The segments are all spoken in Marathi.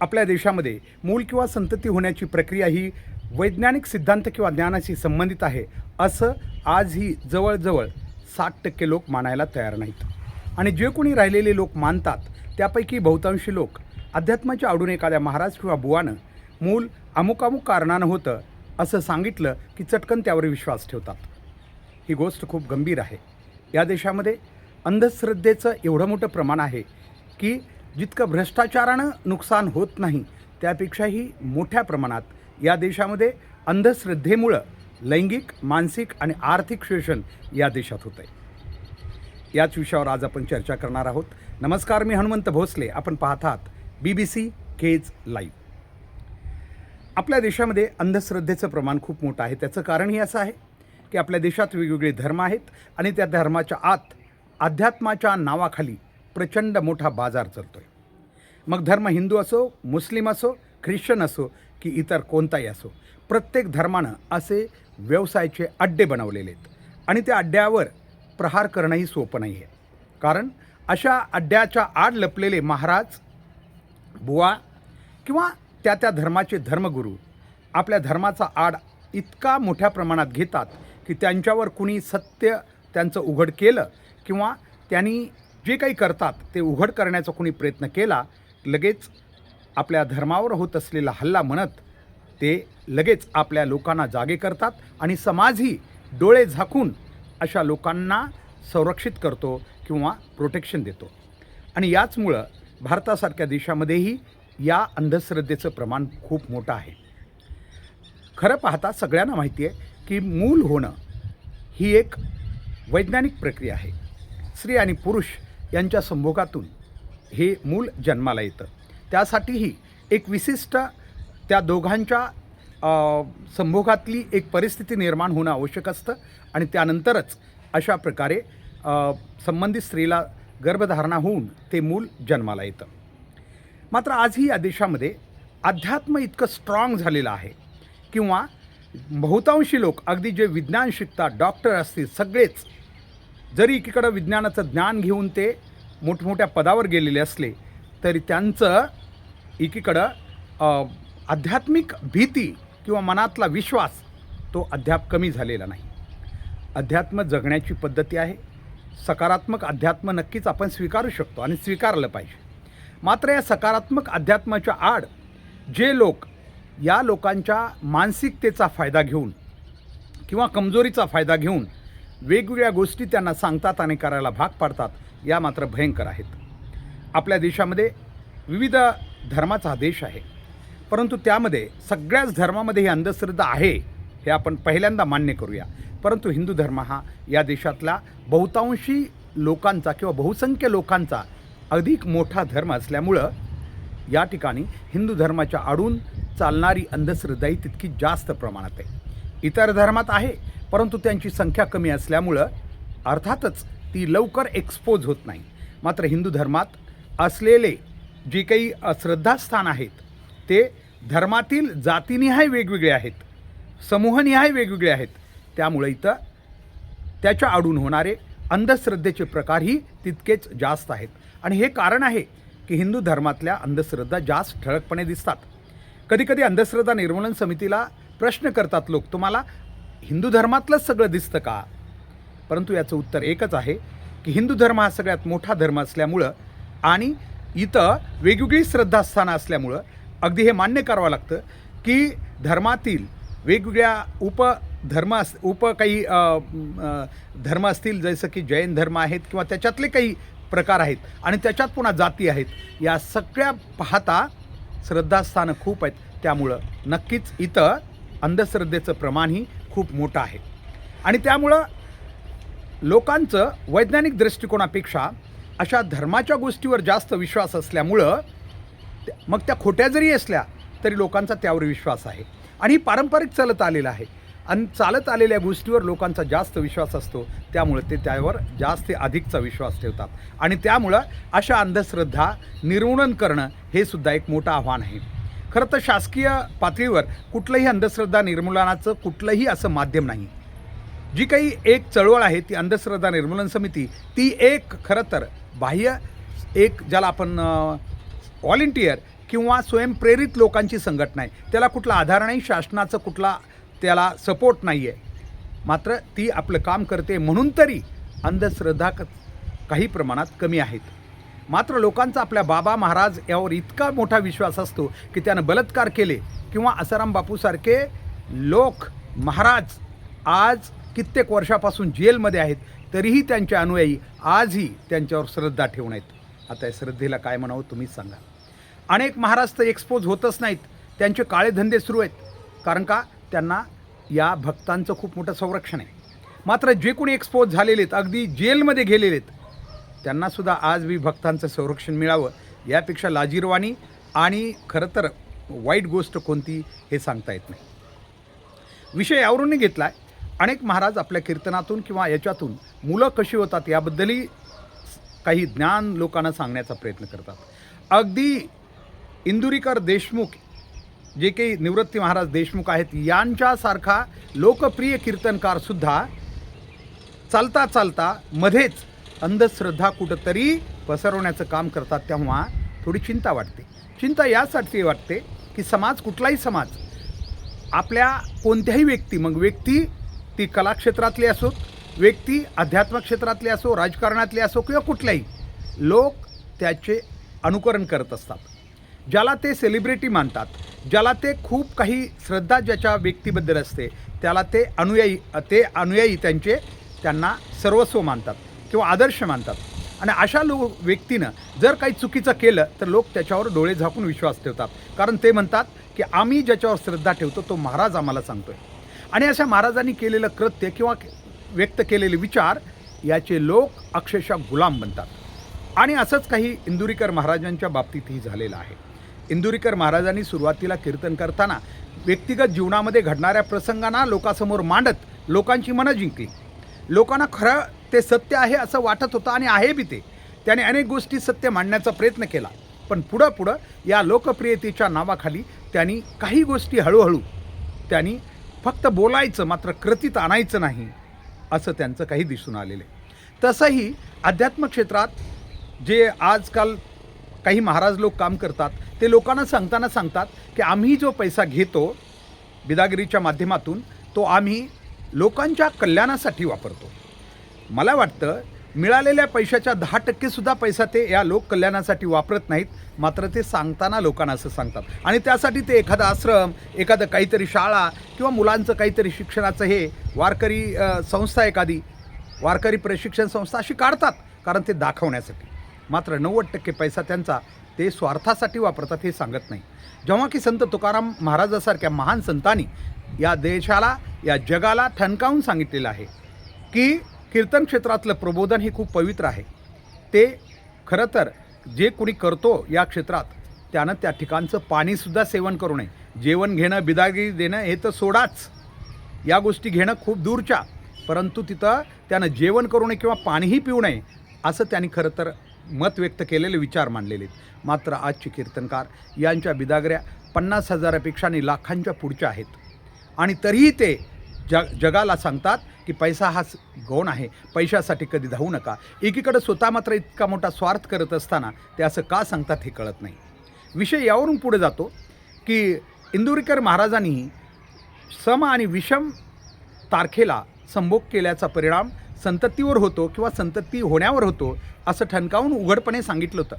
आपल्या देशामध्ये मूल किंवा संतती होण्याची प्रक्रिया ही वैज्ञानिक सिद्धांत किंवा ज्ञानाशी संबंधित आहे असं आजही जवळजवळ साठ टक्के लोक मानायला तयार नाहीत. आणि जे कोणी राहिलेले लोक मानतात त्यापैकी बहुतांशी लोक अध्यात्माच्या आवडून एखाद्या महाराज किंवा बुवानं मूल अमुक अमुक कारणानं होतं असं सांगितलं की चटकन त्यावर विश्वास ठेवतात. ही गोष्ट खूप गंभीर आहे. या देशामध्ये अंधश्रद्धेचं एवढं मोठं प्रमाण आहे की जितकं भ्रष्टाचारानं नुकसान होत नाही त्यापेक्षाही मोठ्या प्रमाणात या देशामध्ये अंधश्रद्धेमुळं लैंगिक मानसिक आणि आर्थिक शोषण या देशात होतं आहे याच विषयावर आज आपण चर्चा करणार आहोत. नमस्कार मी हनुमंत भोसले. आपण पाहतात B B C Kaij live आपल्या देशामध्ये अंधश्रद्धेचं प्रमाण खूप मोठं आहे. त्याचं कारणही असं आहे की आपल्या देशात वेगवेगळे धर्म आहेत आणि त्या धर्माच्या आत अध्यात्माच्या नावाखाली प्रचंड मोठा बाजार चालतो आहे मग धर्म हिंदू असो मुस्लिम असो ख्रिश्चन असो की इतर कोणताही असो प्रत्येक धर्मानं असे व्यवसायाचे अड्डे बनवलेले आहेत. आणि त्या अड्ड्यावर प्रहार करणंही सोपं नाही आहे कारण अशा अड्ड्याच्या आड लपलेले महाराज बुवा किंवा त्या त्या धर्माचे धर्मगुरू आपल्या धर्माचा आड इतका मोठ्या प्रमाणात घेतात की त्यांच्यावर कुणी सत्य त्यांचं उघड केलं किंवा त्यांनी जे काही करतात ते उघड करण्याचा कोणी प्रयत्न केला लगेच आपल्या धर्मावर होत असलेला हल्ला म्हणत ते लगेच आपल्या लोकांना जागे करतात आणि समाजही डोळे झाकून अशा लोकांना संरक्षित करतो किंवा प्रोटेक्शन देतो. आणि याचमुळं भारतासारख्या देशामध्येही या अंधश्रद्धेचं प्रमाण खूप मोठं आहे. खरं पाहता सगळ्यांना माहिती आहे की मूल होणं ही एक वैज्ञानिक प्रक्रिया आहे. स्त्री आणि पुरुष यांच्या संभोगातून हे मूल जन्माला येतं. त्यासाठीही एक विशिष्ट त्या दोघांच्या संभोगातली एक परिस्थिती निर्माण होणं आवश्यक असतं आणि त्यानंतरच अशा प्रकारे संबंधित स्त्रीला गर्भधारणा होऊन ते मूल जन्माला येतं. मात्र आजही या देशामध्ये अध्यात्म इतकं स्ट्रॉंग झालेलं आहे किंवा बहुतांशी लोक अगदी जे विज्ञान शिकतात डॉक्टर असतील सगळेच जरी एकीकडं विज्ञानाचं ज्ञान घेऊन ते मोठमोठ्या पदावर गेलेले असले तरी त्यांचं एकीकडं आध्यात्मिक भीती किंवा मनातला विश्वास तो अद्याप कमी झालेला नाही. अध्यात्म जगण्याची पद्धती आहे. सकारात्मक अध्यात्म नक्कीच आपण स्वीकारू शकतो आणि स्वीकारलं पाहिजे. मात्र या सकारात्मक अध्यात्माच्या आड जे लोक या लोकांच्या मानसिकतेचा फायदा घेऊन किंवा कमजोरीचा फायदा घेऊन वेगवेगळ्या गोष्टी त्यांना सांगतात आणि करायला भाग पाडतात या मात्र भयंकर आहेत. आपल्या देशामध्ये विविध धर्माचा हा देश आहे. परंतु त्यामध्ये सगळ्याच धर्मामध्ये ही अंधश्रद्धा आहे हे आपण पहिल्यांदा मान्य करूया. परंतु हिंदू धर्म हा या देशातला बहुतांशी लोकांचा किंवा बहुसंख्य लोकांचा अधिक मोठा धर्म असल्यामुळं या ठिकाणी हिंदू धर्माच्या आडून चालणारी अंधश्रद्धाही तितकी जास्त प्रमाणात आहे. इतर धर्मात आहे परंतु त्यांची संख्या कमी असल्यामुळं अर्थातच ती लवकर एक्सपोज होत नाही. मात्र हिंदू धर्मात असलेले जे काही श्रद्धास्थान आहेत ते धर्मातील जातीनिहाय वेगवेगळे आहेत समूहनिहाय वेगवेगळे आहेत. त्यामुळे इथं त्याच्या आडून होणारे अंधश्रद्धेचे प्रकारही तितकेच जास्त आहेत. आणि हे कारण आहे की हिंदू धर्मातल्या अंधश्रद्धा जास्त ठळकपणे दिसतात. कधीकधी अंधश्रद्धा निर्मूलन समितीला प्रश्न करतात लोक तुम्हाला हिंदू धर्मातलंच सगळं दिसतं का? परंतु याचं उत्तर एकच आहे की हिंदू धर्म हा सगळ्यात मोठा धर्म असल्यामुळं आणि इथं वेगवेगळी श्रद्धास्थानं असल्यामुळं अगदी हे मान्य करावं लागतं की धर्मातील वेगवेगळ्या उपधर्म अस उप काही धर्म असतील जसं की जैन धर्म आहेत किंवा त्याच्यातले काही प्रकार आहेत आणि त्याच्यात पुन्हा जाती आहेत या सगळ्या पाहता श्रद्धास्थानं खूप आहेत. त्यामुळं नक्कीच इथं अंधश्रद्धेचं प्रमाणही खूप मोठं आहे. आणि त्यामुळं लोकांचं वैज्ञानिक दृष्टिकोनापेक्षा अशा धर्माच्या गोष्टीवर जास्त विश्वास असल्यामुळं मग त्या खोट्या जरी असल्या तरी लोकांचा त्यावर विश्वास आहे. आणि ही पारंपरिक चालत आलेलं आहे. आणि चालत आलेल्या गोष्टीवर लोकांचा जास्त विश्वास असतो. त्यामुळे ते त्यावर जास्त अधिकचा विश्वास ठेवतात. आणि त्यामुळं अशा अंधश्रद्धा निर्मूलन करणं हे सुद्धा एक मोठं आव्हान आहे. खरं तर शासकीय पातळीवर कुठलंही अंधश्रद्धा निर्मूलनाचं कुठलंही असं माध्यम नाही. जी काही एक चळवळ आहे ती अंधश्रद्धा निर्मूलन समिती ती एक खरं तर बाह्य एक ज्याला आपण व्हॉलेंटियर किंवा स्वयंप्रेरित लोकांची संघटना आहे. त्याला कुठला आधार नाही शासनाचं कुठला त्याला सपोर्ट नाही आहे मात्र ती आपलं काम करते म्हणून तरी अंधश्रद्धा क काही प्रमाणात कमी आहेत. मात्र लोकांचा आपल्या बाबा महाराज यावर इतका मोठा विश्वास असतो की त्यानं बलात्कार केले किंवा आसाराम बापूसारखे लोक महाराज आज कित्येक वर्षापासून जेलमध्ये आहेत तरीही त्यांचे अनुयायी आजही त्यांच्यावर श्रद्धा ठेवून आहेत. आता या श्रद्धेला काय म्हणावं तुम्हीच सांगा. अनेक महाराज तर एक्सपोज होतच नाहीत. त्यांचे काळे धंदे सुरू आहेत. कारण का? त्यांना या भक्तांचं खूप मोठं संरक्षण आहे. मात्र जे कोणी एक्सपोज झालेले आहेत अगदी जेलमध्ये गेलेले आहेत त्यांनासुद्धा आज बी भक्तांचं संरक्षण मिळावं यापेक्षा लाजीरवाणी आणि खरं तर वाईट गोष्ट कोणती हे सांगता येत नाही. विषय यावरून घेतला आहे अनेक महाराज आपल्या कीर्तनातून किंवा याच्यातून मुलं कशी होतात याबद्दलही काही ज्ञान लोकांना सांगण्याचा प्रयत्न करतात. अगदी इंदुरीकर देशमुख जे काही निवृत्ती महाराज देशमुख आहेत यांच्यासारखा लोकप्रिय कीर्तनकारसुद्धा चालता चालता मध्येच अंधश्रद्धा कुठंतरी पसरवण्याचं काम करतात तेव्हा थोडी चिंता वाटते. चिंता यासाठी वाटते की समाज कुठलाही समाज आपल्या कोणत्याही व्यक्ती मग व्यक्ती ती कलाक्षेत्रातली असो व्यक्ती अध्यात्म क्षेत्रातली असो राजकारणातली असो किंवा कुठल्याही लोक त्याचे अनुकरण करत असतात. ज्याला ते सेलिब्रिटी मानतात ज्याला ते खूप काही श्रद्धा ज्याच्या व्यक्तीबद्दल असते त्याला ते अनुयायी ते अनुयायी त्यांचे त्यांना सर्वस्व मानतात. किंवा आदर्श मानतात. आणि अशा लो व्यक्तीनं जर काही चुकीचं केलं तर लोक त्याच्यावर डोळे झाकून विश्वास ठेवतात. कारण ते म्हणतात की आम्ही ज्याच्यावर श्रद्धा ठेवतो तो महाराज आम्हाला सांगतोय. आणि अशा महाराजांनी केलेलं कृत्य किंवा व्यक्त केलेले विचार याचे लोक अक्षरशः गुलाम बनतात. आणि असंच काही इंदुरीकर महाराजांच्या बाबतीतही झालेलं आहे. इंदुरीकर महाराजांनी सुरुवातीला कीर्तन करताना व्यक्तिगत जीवनामध्ये घडणाऱ्या प्रसंगांना लोकांसमोर मांडत लोकांची मनं जिंकली. लोकांना खरं ते सत्य आहे असं वाटत होतं आणि आहे बी ते. त्याने अनेक गोष्टी सत्य मांडण्याचा प्रयत्न केला. पण पुढं पुढं या लोकप्रियतेच्या नावाखाली त्यांनी काही गोष्टी हळूहळू त्यांनी फक्त बोलायचं मात्र कृतीत आणायचं नाही असं त्यांचं काही दिसून आलेलं आहे. तसंही अध्यात्म क्षेत्रात जे आजकाल काही महाराज लोक काम करतात ते लोकांना सांगताना सांगतात की आम्ही जो पैसा घेतो बिदागिरीच्या माध्यमातून तो आम्ही लोकांच्या कल्याणासाठी वापरतो. मला वाटतं मिळालेल्या पैशाच्या दहा टक्केसुद्धा पैसा ते या लोक कल्याणासाठी वापरत नाहीत. मात्र ते सांगताना लोकांना असं सांगतात. आणि त्यासाठी ते एखादा आश्रम एखादं काहीतरी शाळा किंवा मुलांचं काहीतरी शिक्षणाचं हे वारकरी संस्था एखादी वारकरी प्रशिक्षण संस्था अशी काढतात कारण ते दाखवण्यासाठी. मात्र नव्वद टक्के पैसा त्यांचा ते स्वार्थासाठी वापरतात हे सांगत नाही. जेव्हा की संत तुकाराम महाराजासारख्या महान संतांनी या देशाला या जगाला ठणकावून सांगितलेलं आहे की कीर्तन क्षेत्रातलं प्रबोधन हे खूप पवित्र आहे. ते खरं तर जे कोणी करतो या क्षेत्रात त्यानं त्या ठिकाणचं पाणीसुद्धा सेवन करू नये. जेवण घेणं बिदागी देणं हे तर सोडाच. या गोष्टी घेणं खूप दूरच्या परंतु तिथं त्यानं जेवण करू नये किंवा पाणीही पिऊ नये असं त्यांनी खरं तर मत व्यक्त केलेले विचार मांडलेले आहेत. मात्र आजचे कीर्तनकार यांच्या बिदागऱ्या पन्नास हजारापेक्षा आणि लाखांच्या पुढच्या आहेत. आणि तरीही ते जग जगाला सांगतात की पैसा हा गौण आहे. पैशासाठी कधी धावू नका. एकीकडं स्वतः मात्र इतका मोठा स्वार्थ करत असताना ते असं का सांगतात हे कळत नाही. विषय यावरून पुढे जातो की इंदुरीकर महाराजांनी सम आणि विषम तारखेला संभोग केल्याचा परिणाम संततीवर होतो किंवा संतती होण्यावर होतो असं ठणकावून उघडपणे सांगितलं होतं.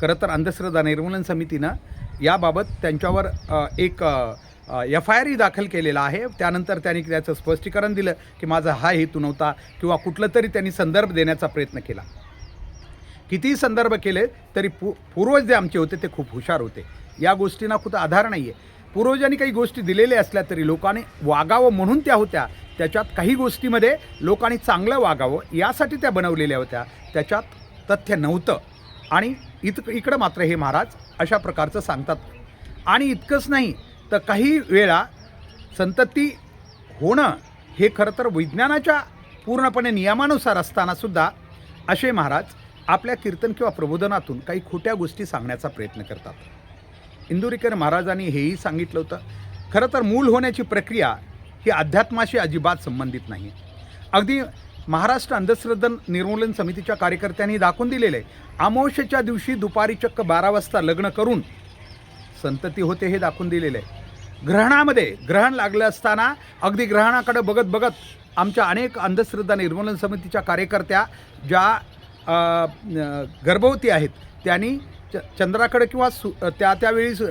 खरं तर अंधश्रद्धा निर्मूलन समितीनं याबाबत त्यांच्यावर एक एफ आय आरही दाखल केलेला आहे. त्यानंतर त्यांनी त्याचं स्पष्टीकरण दिलं की माझा हा हेतू नव्हता किंवा कुठलं तरी त्यांनी संदर्भ देण्याचा प्रयत्न केला. कितीही संदर्भ केले तरी पू पूर्वज जे आमचे होते ते खूप हुशार होते. या गोष्टींना खूप आधार नाही आहे पूर्वजांनी काही गोष्टी दिलेल्या असल्या तरी लोकांनी वागावं म्हणून त्या होत्या. त्याच्यात काही गोष्टीमध्ये लोकांनी चांगलं वागावं यासाठी त्या बनवलेल्या होत्या. त्याच्यात तथ्य नव्हतं. आणि इत इकडं मात्र हे महाराज अशा प्रकारचं सांगतात. आणि इतकंच नाही तर काही वेळा संतती होणं हे खरं तर विज्ञानाच्या पूर्णपणे नियमानुसार असतानासुद्धा असे महाराज आपल्या कीर्तन किंवा प्रबोधनातून काही खोट्या गोष्टी सांगण्याचा प्रयत्न करतात. इंदुरीकर महाराजांनी हेही सांगितलं होतं खरं तर मूल होण्याची प्रक्रिया ही अध्यात्माशी अजिबात संबंधित नाही अगदी महाराष्ट्र अंधश्रद्धा निर्मूलन समितीच्या कार्यकर्त्यांनी दाखवून दिलेलं आहे अमावस्येच्या दिवशी दुपारी चक्क बारा वाजता लग्न करून संतती होते हे दाखवून दिलेलं. आहे ग्रहणामध्ये ग्रहण लागलं असताना अगदी ग्रहणाकडे बघत बघत आमच्या अनेक अंधश्रद्धा निर्मूलन समितीच्या कार्यकर्त्या ज्या गर्भवती आहेत त्यांनी च चंद्राकडे किंवा सु त्या त्यावेळी सु-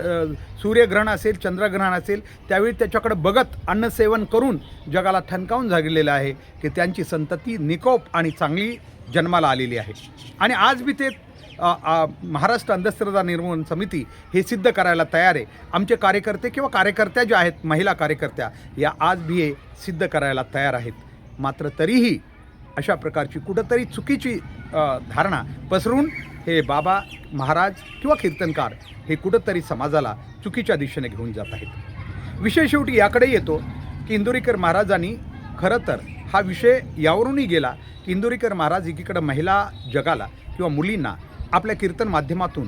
सूर्यग्रहण असेल चंद्रग्रहण असेल त्यावेळी त्याच्याकडे बघत अन्नसेवन करून जगाला ठणकावून झालेलं आहे की त्यांची संतती निकोप आणि चांगली जन्माला आलेली आहे. आणि आज बी ते महाराष्ट्र अंधश्रद्धा निर्मूलन समिती हे सिद्ध करायला तयार आहे. आमचे कार्यकर्ते किंवा कार्यकर्त्या ज्या आहेत महिला कार्यकर्त्या या आज बी हे सिद्ध करायला तयार आहेत. मात्र तरीही अशा प्रकारची कुठंतरी चुकीची धारणा पसरून हे बाबा महाराज किंवा कीर्तनकार हे कुठंतरी समाजाला चुकीच्या दिशेने घेऊन जात आहेत. विषय शेवटी याकडे येतो की इंदुरीकर महाराजांनी खरं तर हा विषय यावरूनही गेला की इंदुरीकर महाराज एकीकडं महिला जगाला किंवा मुलींना आपल्या कीर्तन माध्यमातून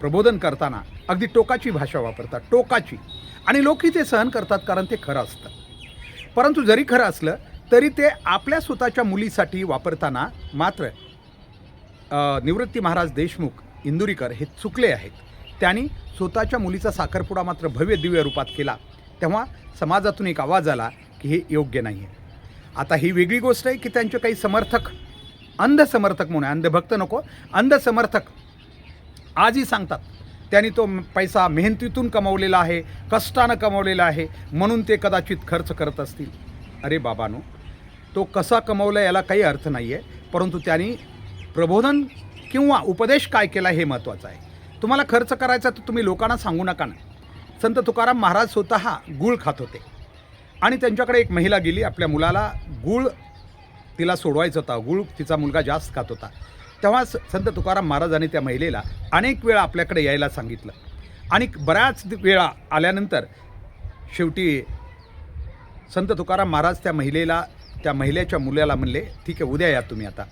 प्रबोधन करताना अगदी टोकाची भाषा वापरतात टोकाची. आणि लोकही ते सहन करतात कारण ते खरं असतं. परंतु जरी खरं असलं तरी ते आपल्या स्वतःच्या मुलीसाठी वापरताना मात्र निवृत्ती महाराज देशमुख इंदुरीकर हे चुकले आहेत. त्यांनी स्वतःच्या मुलीचा साखरपुडा मात्र भव्य दिव्य रूपात केला. तेव्हा समाजातून एक आवाज आला की हे योग्य नाही आहे आता ही वेगळी गोष्ट आहे की त्यांचे काही समर्थक अंध समर्थक म्हणून अंधभक्त नको. अंध समर्थक आजही सांगतात. त्यांनी तो पैसा मेहनतीतून कमवलेला आहे कष्टानं कमवलेला आहे म्हणून ते कदाचित खर्च करत असतील. अरे बाबानो तो कसा कमवला याला काही अर्थ नाही आहे परंतु त्यांनी प्रबोधन किंवा उपदेश काय केला हे महत्त्वाचं आहे. तुम्हाला खर्च करायचा तर तुम्ही लोकांना सांगू नका ना. संत तुकाराम महाराज स्वतः गूळ खात होते. आणि त्यांच्याकडे एक महिला गेली आपल्या मुलाला गूळ तिला सोडवायचा होता. गुळ तिचा मुलगा जास्त खात होता. तेव्हा स- संत तुकाराम महाराजांनी त्या महिलेला अनेक वेळा आपल्याकडे यायला सांगितलं. आणि बऱ्याच वेळा आल्यानंतर शेवटी संत तुकाराम महाराज त्या महिलेला त्या महिलेच्या मुलाला म्हणले ठीक आहे उद्या या तुम्ही आता.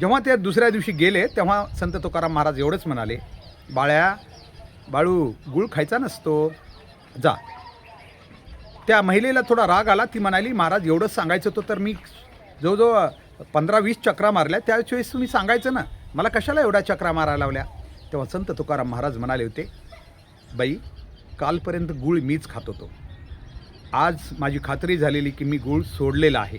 जेव्हा ते दुसऱ्या दिवशी गेले तेव्हा संत तुकाराम महाराज एवढंच म्हणाले बाळ्या बाळू गुळ खायचा नसतो. जा. त्या महिलेला थोडा राग आला. ती म्हणाली महाराज एवढंच सांगायचं होतं तर मी जवळजवळ पंधरा वीस चक्रा मारल्या त्याच वेळेस तुम्ही सांगायचं ना मला कशाला एवढ्या चक्रा मारायला लावल्या? तेव्हा संत तुकाराम महाराज म्हणाले होते बाई कालपर्यंत गूळ मीच खात होतो. आज माझी खात्री झालेली की मी गूळ सोडलेला आहे.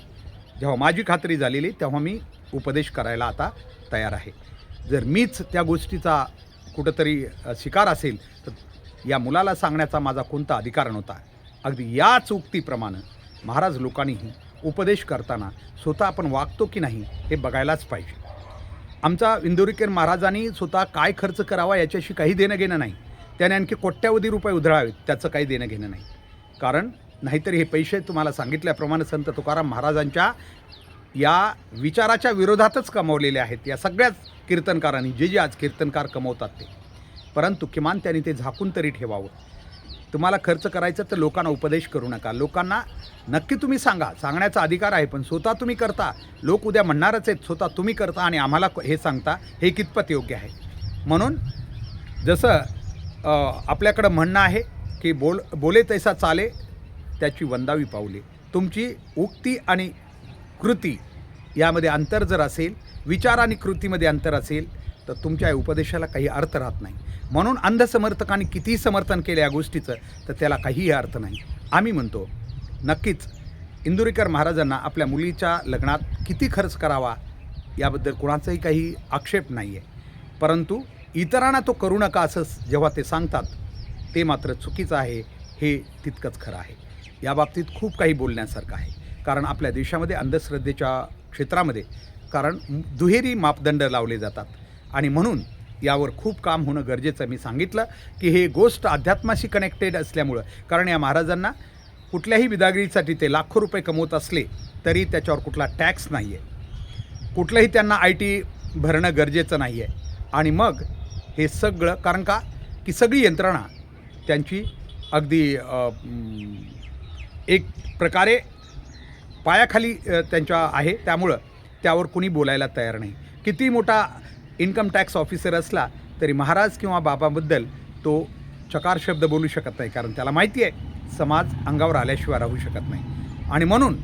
जेव्हा माझी खात्री झालेली तेव्हा मी उपदेश करायला आता तयार आहे. जर मीच त्या गोष्टीचा कुठंतरी शिकार असेल तर या मुलाला सांगण्याचा माझा कोणता अधिकार नव्हता. अगदी याच उक्तीप्रमाणे महाराज लोकांनीही उपदेश करताना स्वतः आपण वागतो की नाही हे बघायलाच पाहिजे. आमचा इंदोरीकर महाराजांनी स्वतः काय खर्च करावा याच्याशी काही देणं घेणं नाही. त्याने आणखी कोट्यावधी रुपये उधळावेत त्याचं काही देणं घेणं नाही. कारण नाहीतर हे पैसे तुम्हाला सांगितल्याप्रमाणे संत तुकाराम महाराजांच्या या विचाराच्या विरोधातच कमवलेले आहेत. या सगळ्याच कीर्तनकारांनी जे जे आज कीर्तनकार कमवतात ते. परंतु किमान त्यांनी ते झाकून तरी ठेवावं. तुम्हाला खर्च करायचं तर लोकांना उपदेश करू नका. लोकांना नक्की तुम्ही सांगा. सांगण्याचा अधिकार आहे पण स्वतः तुम्ही करता. लोक उद्या म्हणणारच आहेत स्वतः तुम्ही करता आणि आम्हाला हे सांगता हे कितपत योग्य आहे? म्हणून जसं आपल्याकडं म्हणणं आहे की बोल बोले तैसा चाले त्याची वंदावी पावले. तुमची उक्ती आणि कृती यामध्ये अंतर जर असेल विचार आणि कृतीमध्ये अंतर असेल तर तुमच्या उपदेशाला काही अर्थ राहत नाही. म्हणून अंधसमर्थकांनी कितीही समर्थन केलं या गोष्टीचं तर त्याला काहीही अर्थ नाही. आम्ही म्हणतो नक्कीच इंदुरीकर महाराजांना आपल्या मुलीच्या लग्नात किती खर्च करावा याबद्दल कुणाचाही काही आक्षेप नाही आहे परंतु इतरांना तो करू नका असं जेव्हा ते सांगतात ते मात्र चुकीचं आहे हे तितकंच खरं आहे. या बाबतीत खूप काही बोलण्यासारखं आहे. कारण आपल्या देशामध्ये अंधश्रद्धेच्या क्षेत्रामध्ये कारण दुहेरी मापदंड लावले जातात. आणि म्हणून यावर खूप काम होणं गरजेचं मी सांगितलं की हे गोष्ट अध्यात्माशी कनेक्टेड असल्यामुळं. कारण या महाराजांना कुठल्याही विदागिरीसाठी ते लाखो रुपये कमवत असले तरी त्याच्यावर कुठला टॅक्स नाही आहे कुठलंही त्यांना आय टी भरणं गरजेचं नाही आहे आणि मग हे सगळं कारण का? की सगळी यंत्रणा त्यांची अगदी एक प्रकारे पायाखाली त्यांच्या आहे. त्यामुळं त्यावर कुणी बोलायला तयार नाही. किती मोठा इन्कम टॅक्स ऑफिसर असला तरी महाराज किंवा बाबाबद्दल तो चकार शब्द बोलू शकत नाही कारण त्याला माहिती आहे समाज अंगावर आल्याशिवाय राहू शकत नाही. आणि म्हणून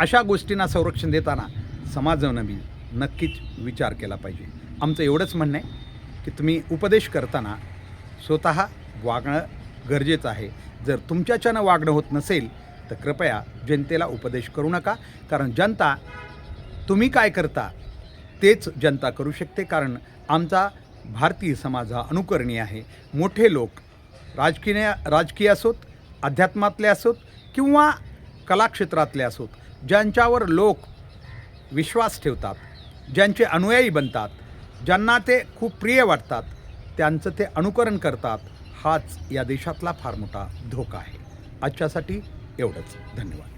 अशा गोष्टींना संरक्षण देताना समाजानं मी नक्कीच विचार केला पाहिजे. आमचं एवढंच म्हणणं आहे की तुम्ही उपदेश करताना स्वतः वागणं गरजेचं आहे. जर तुमच्याच्यानं वागणं होत नसेल तर कृपया जनतेला उपदेश करू नका कारण जनता तुम्ही काय करता तेच जनता करू शकते कारण आमचा भारतीय समाज हा अनुकरणीय आहे. मोठे लोक राजकीय राजकीय असोत अध्यात्मातले असोत किंवा कलाक्षेत्रातले असोत ज्यांच्यावर लोक विश्वास ठेवतात ज्यांचे अनुयायी बनतात ज्यांना ते खूप प्रिय वाटतात त्यांचं ते अनुकरण करतात हाच या देशातला फार मोठा धोका आहे. आजच्यासाठी एवढंच. धन्यवाद.